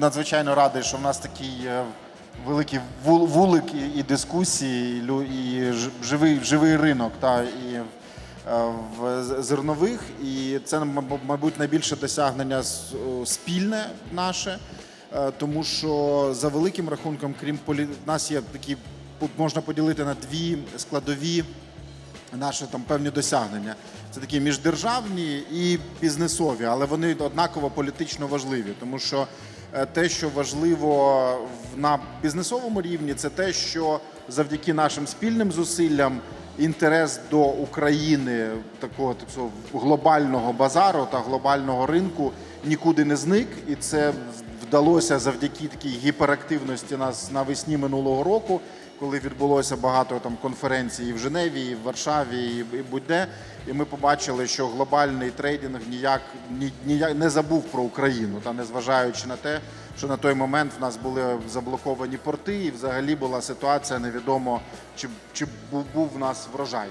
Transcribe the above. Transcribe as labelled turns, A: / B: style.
A: надзвичайно радий, що в нас такий е, великий вулик і, дискусії, і, живий, живий ринок та, і е, в зернових. І це, мабуть, найбільше досягнення спільне наше. Е, Тому що за великим рахунком, крім полі... нас є такі, можна поділити на дві складові наші там певні досягнення. Це такі міждержавні і бізнесові, але вони однаково політично важливі, тому що те, що важливо на бізнесовому рівні, це те, що завдяки нашим спільним зусиллям інтерес до України, такого так глобального базару та глобального ринку нікуди не зник, і це вдалося завдяки такій гіперактивності нас навесні минулого року коли відбулося багато там конференцій в Женеві, і в Варшаві, і, будь-де. І ми побачили, що глобальний трейдинг ніяк ні, ніяк не забув про Україну, та незважаючи на те, що на той момент в нас були заблоковані порти, і взагалі була ситуація, невідомо чи, чи був, в нас врожай.